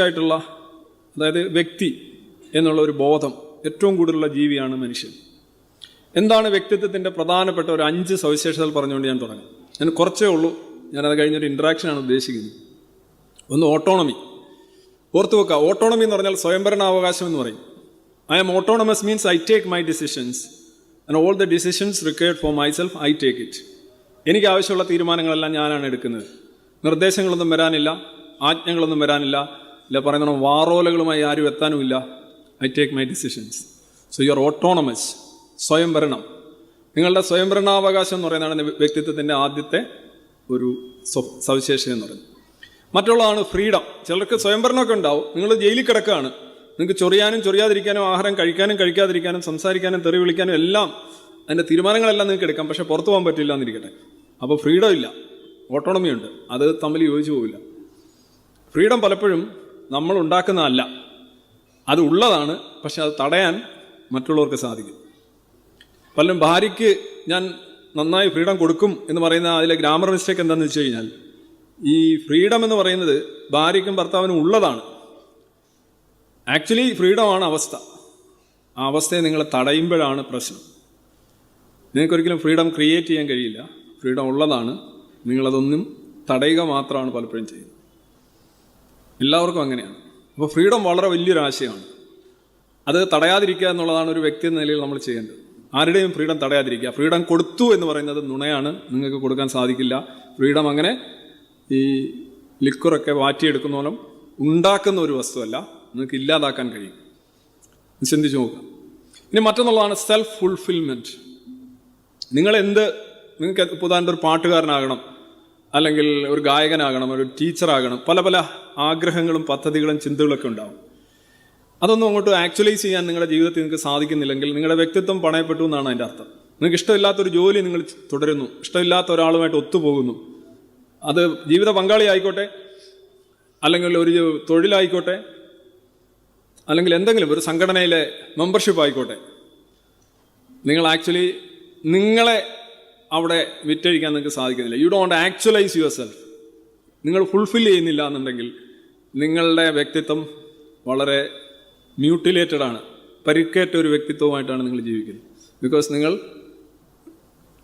ആയിട്ടുള്ള അതായത് വ്യക്തി എന്നുള്ള ഒരു ബോധം ഏറ്റവും കൂടുതലുള്ള ജീവിയാണ് മനുഷ്യൻ. എന്താണ് വ്യക്തിത്വത്തിന്റെ പ്രധാനപ്പെട്ട ഒരു അഞ്ച് സവിശേഷതകൾ പറഞ്ഞുകൊണ്ട് ഞാൻ തുടങ്ങാം. ഞാൻ കുറച്ചേ ഉള്ളൂ. ഞാനത് കഴിഞ്ഞൊരു ഇൻട്രാക്ഷനാണ് ഉദ്ദേശിക്കുന്നത്. ഒന്ന് ഓട്ടോണമി ഓർത്തു വെക്കുക ഓട്ടോണമി എന്ന് പറഞ്ഞാൽ സ്വയംഭരണാവകാശം എന്ന് പറയും. I am autonomous means I take my decisions and all the decisions required for myself I take it എനിക്ക് ആവശ്യമുള്ള തീരുമാനങ്ങളെല്ലാം ഞാനാണ് എടുക്കുന്നത്. നിർദ്ദേശങ്ങളൊന്നും വരാനില്ല ആജ്ഞകളൊന്നും വരാനില്ല ഇല്ല പറയുന്ന വാറോലകളുമായി ആരും എത്താനുമില്ല. I take my decisions so you are autonomous സ്വയംഭരണം. നിങ്ങളുടെ സ്വയംഭരണാവകാശം എന്ന് പറയുന്നതാണ് വ്യക്തിത്വത്തിന്റെ ആദ്യത്തെ ഒരു സ്വ- സവിശേഷത എന്ന് പറയുന്നത്. മറ്റുള്ളതാണ് ഫ്രീഡം. ചിലർക്ക് സ്വയംഭരണമൊക്കെ ഉണ്ടാവും. നിങ്ങൾ ജയിലിൽ കിടക്കുകയാണ്. നിങ്ങൾക്ക് ചൊറിയാനും ചൊറിയാതിരിക്കാനും ആഹാരം കഴിക്കാനും കഴിക്കാതിരിക്കാനും സംസാരിക്കാനും തെറി വിളിക്കാനും എല്ലാം അതിന്റെ തീരുമാനങ്ങളെല്ലാം നിങ്ങൾക്ക് എടുക്കാം. പക്ഷേ പുറത്തു പോകാൻ പറ്റില്ല എന്നിരിക്കട്ടെ. അപ്പോൾ ഫ്രീഡം ഇല്ല ഓട്ടോണമി ഉണ്ട്. അത് തമ്മിൽ യോജിച്ചു പോവില്ല. ഫ്രീഡം പലപ്പോഴും നമ്മൾ ഉണ്ടാക്കുന്നതല്ല അത് ഉള്ളതാണ് പക്ഷെ അത് തടയാൻ മറ്റുള്ളവർക്ക് സാധിക്കും. പലരും ഭാര്യയ്ക്ക് ഞാൻ നന്നായി ഫ്രീഡം കൊടുക്കും എന്ന് പറയുന്ന അതിലെ ഗ്രാമർ മിസ്റ്റേക്ക് എന്താണെന്ന് വെച്ച് കഴിഞ്ഞാൽ ഈ ഫ്രീഡം എന്ന് പറയുന്നത് ഭാര്യയ്ക്കും ഭർത്താവിനും ഉള്ളതാണ്. ആക്ച്വലി ഫ്രീഡമാണ് അവസ്ഥ. ആ അവസ്ഥയെ നിങ്ങൾ തടയുമ്പോഴാണ് പ്രശ്നം. നിങ്ങൾക്കൊരിക്കലും ഫ്രീഡം ക്രിയേറ്റ് ചെയ്യാൻ കഴിയില്ല. ഫ്രീഡം ഉള്ളതാണ്. നിങ്ങളതൊന്നും തടയുക മാത്രമാണ് പലപ്പോഴും ചെയ്യുന്നത്. എല്ലാവർക്കും അങ്ങനെയാണ്. അപ്പോൾ ഫ്രീഡം വളരെ വലിയൊരു ആശയമാണ്. അത് തടയാതിരിക്കുക എന്നുള്ളതാണ് ഒരു വ്യക്തി എന്ന നിലയിൽ നമ്മൾ ചെയ്യേണ്ടത്. ആരുടെയും ഫ്രീഡം തടയാതിരിക്കുക. ഫ്രീഡം കൊടുത്തു എന്ന് പറയുന്നത് നുണയാണ്. നിങ്ങൾക്ക് കൊടുക്കാൻ സാധിക്കില്ല. ഫ്രീഡം അങ്ങനെ ഈ ലിക്വറൊക്കെ മാറ്റിയെടുക്കുന്നോളം ഉണ്ടാക്കുന്ന ഒരു വസ്തുവല്ല. നിങ്ങൾക്ക് ഇല്ലാതാക്കാൻ കഴിയും. ചിന്തിച്ചു നോക്കുക. ഇനി മറ്റൊന്നുള്ളതാണ് സെൽഫ് ഫുൾഫിൽമെന്റ് നിങ്ങൾ എന്ത് നിങ്ങൾക്ക് ഉദാഹരണത്തിന് ഒരു പാട്ടുകാരനാകണം. അല്ലെങ്കിൽ ഒരു ഗായകനാകണം ഒരു ടീച്ചറാകണം പല പല ആഗ്രഹങ്ങളും പദ്ധതികളും ചിന്തകളൊക്കെ ഉണ്ടാവും. അതൊന്നും അങ്ങോട്ട് ആക്ച്വലൈസ് ചെയ്യാൻ നിങ്ങളുടെ ജീവിതത്തിൽ നിങ്ങൾക്ക് സാധിക്കുന്നില്ലെങ്കിൽ നിങ്ങളുടെ വ്യക്തിത്വം പണയപ്പെട്ടു എന്നാണ് അതിന്റെ അർത്ഥം. നിങ്ങൾക്ക് ഇഷ്ടമില്ലാത്തൊരു ജോലി നിങ്ങൾ തുടരുന്നു. ഇഷ്ടമില്ലാത്ത ഒരാളുമായിട്ട് ഒത്തുപോകുന്നു. അത് ജീവിത പങ്കാളി ആയിക്കോട്ടെ അല്ലെങ്കിൽ ഒരു തൊഴിലായിക്കോട്ടെ അല്ലെങ്കിൽ എന്തെങ്കിലും ഒരു സംഘടനയിലെ മെമ്പർഷിപ്പ് ആയിക്കോട്ടെ. നിങ്ങൾ ആക്ച്വലി നിങ്ങളെ അവിടെ വിറ്റഴിക്കാൻ നിങ്ങൾക്ക് സാധിക്കുന്നില്ല. You don't actualise your self നിങ്ങൾ ഫുൾഫിൽ ചെയ്യുന്നില്ല എന്നുണ്ടെങ്കിൽ നിങ്ങളുടെ വ്യക്തിത്വം വളരെ മ്യൂട്ടിലേറ്റഡ് ആണ്. പരിക്കേറ്റ ഒരു വ്യക്തിത്വമായിട്ടാണ് നിങ്ങൾ ജീവിക്കുന്നത്. ബിക്കോസ് നിങ്ങൾ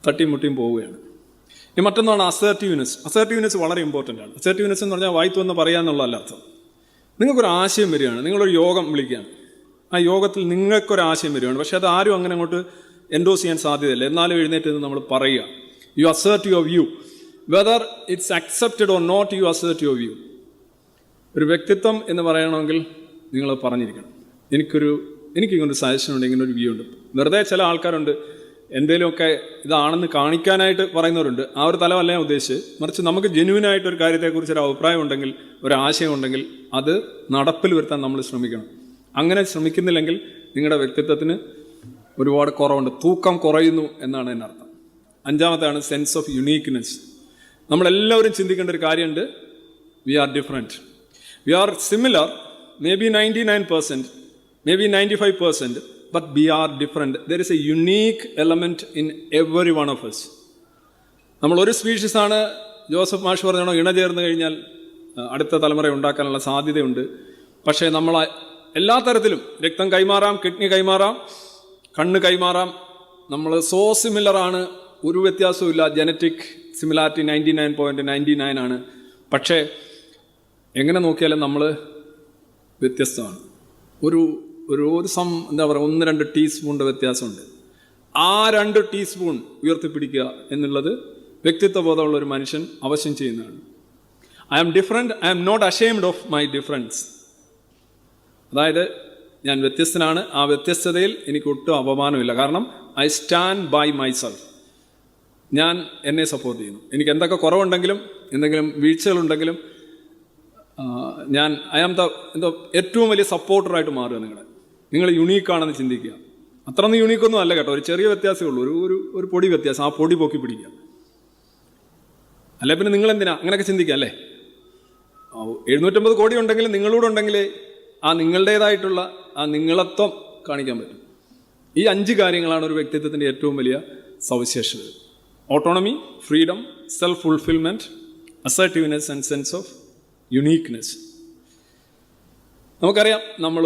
തട്ടിമുട്ടിയും പോവുകയാണ്. ഇനി മറ്റൊന്നാണ് അസേർട്ടീവ്നെസ് അസേർട്ടീവ്നെസ് വളരെ ഇമ്പോർട്ടന്റ് ആണ്. അസേർട്ടീവ്നെസ് എന്ന് പറഞ്ഞാൽ വായിത്തു എന്ന് പറയാന്നുള്ളതല്ല അർത്ഥം. നിങ്ങൾക്കൊരു ആശയം വരികയാണ്. നിങ്ങളൊരു യോഗം വിളിക്കുകയാണ്. ആ യോഗത്തിൽ നിങ്ങൾക്കൊരു ആശയം വരികയാണ്. പക്ഷേ അത് ആരും അങ്ങനെ അങ്ങോട്ട് എൻഡോസ് ചെയ്യാൻ സാധ്യതയില്ല. എന്നാലും എഴുന്നേറ്റ് നമ്മൾ പറയുക. You assert your view whether it's accepted or not you assert your view ഒരു വ്യക്തിത്വം എന്ന് പറയണമെങ്കിൽ നിങ്ങൾ പറഞ്ഞിരിക്കണം. എനിക്കൊരു എനിക്ക് ഇങ്ങനെ ഒരു സജഷൻ ഉണ്ട് ഇങ്ങനൊരു വ്യൂ ഉണ്ട്. വെറുതെ ചില ആൾക്കാരുണ്ട് എന്തെങ്കിലുമൊക്കെ ഇതാണെന്ന് കാണിക്കാനായിട്ട് പറയുന്നവരുണ്ട്. ആ ഒരു തലമല്ല ഞാൻ ഉദ്ദേശിച്ച് മറിച്ച് നമുക്ക് ജെന്യൂനായിട്ട് ഒരു കാര്യത്തെക്കുറിച്ച് ഒരു അഭിപ്രായം ഉണ്ടെങ്കിൽ ഒരു ആശയം ഉണ്ടെങ്കിൽ അത് നടപ്പിൽ വരുത്താൻ നമ്മൾ ശ്രമിക്കണം. അങ്ങനെ ശ്രമിക്കുന്നില്ലെങ്കിൽ നിങ്ങളുടെ വ്യക്തിത്വത്തിന് ഒരുപാട് കുറവുണ്ട്. തൂക്കം കുറയുന്നു എന്നാണ് എന്റെ അർത്ഥം. അഞ്ചാമത്തെയാണ് സെൻസ് ഓഫ് യുണീക്ക്നെസ് നമ്മളെല്ലാവരും ചിന്തിക്കേണ്ട ഒരു കാര്യമുണ്ട്. We are different we are similar maybe ninety nine percent maybe ninety five percent but we are different there is a unique element in every one of us നമ്മൾ ഒരു സ്പീഷീസാണ് Joseph മാഷ് പറഞ്ഞാണോ ഇണ ചേർന്ന് കഴിഞ്ഞാൽ അടുത്ത തലമുറ ഉണ്ടാക്കാനുള്ള സാധ്യതയുണ്ട്. പക്ഷേ നമ്മൾ എല്ലാ തരത്തിലും രക്തം കൈമാറാം കിഡ്നി കൈമാറാം കണ്ണ് കൈമാറാം. നമ്മൾ സോ സിമിലറാണ് ഒരു വ്യത്യാസവും ഇല്ല genetic similarity ninety nine point ninety nine ആണ്. പക്ഷേ എങ്ങനെ നോക്കിയാലും നമ്മൾ വ്യത്യസ്തമാണ്. ഒരു ഒരു ഒരു സം എന്താ പറയുക ഒന്ന് രണ്ട് ടീസ്പൂണിന്റെ വ്യത്യാസമുണ്ട്. ആ രണ്ട് ടീസ്പൂൺ ഉയർത്തിപ്പിടിക്കുക എന്നുള്ളത് വ്യക്തിത്വ ബോധമുള്ള ഒരു മനുഷ്യൻ അവശ്യം ചെയ്യുന്നതാണ്. I am different I am not ashamed of my difference അതായത് ഞാൻ വ്യത്യസ്തനാണ്. ആ വ്യത്യസ്തതയിൽ എനിക്ക് ഒട്ടും അപമാനമില്ല. കാരണം ഐ സ്റ്റാൻഡ് ബൈ മൈസെൽഫ് ഞാൻ എന്നെ സപ്പോർട്ട് ചെയ്യുന്നു. എനിക്ക് എന്തൊക്കെ കുറവുണ്ടെങ്കിലും എന്തെങ്കിലും വീഴ്ചകളുണ്ടെങ്കിലും ഞാൻ ഐ ആം ദ എന്തോ ഏറ്റവും വലിയ സപ്പോർട്ടറായിട്ട് മാറുക നിങ്ങളെ. നിങ്ങൾ യുണീക്കാണെന്ന് ചിന്തിക്കുക. അത്രയൊന്നും യുണീക്കൊന്നും അല്ല കേട്ടോ. ഒരു ചെറിയ വ്യത്യാസമേ ഉള്ളൂ. ഒരു ഒരു ഒരു പൊടി വ്യത്യാസം. ആ പൊടി പൊക്കി പിടിക്കുക. അല്ലെ? പിന്നെ നിങ്ങൾ എന്തിനാ അങ്ങനെയൊക്കെ ചിന്തിക്കുക അല്ലേ? എഴുന്നൂറ്റമ്പത് കോടി ഉണ്ടെങ്കിലും നിങ്ങളോടുണ്ടെങ്കിൽ ആ നിങ്ങളുടേതായിട്ടുള്ള ആ നിങ്ങളത്വം കാണിക്കാൻ പറ്റും. ഈ അഞ്ച് കാര്യങ്ങളാണ് ഒരു വ്യക്തിത്വത്തിന്റെ ഏറ്റവും വലിയ സവിശേഷത autonomy freedom self fulfilment assertiveness and sense of uniqueness നമുക്കറിയാം നമ്മൾ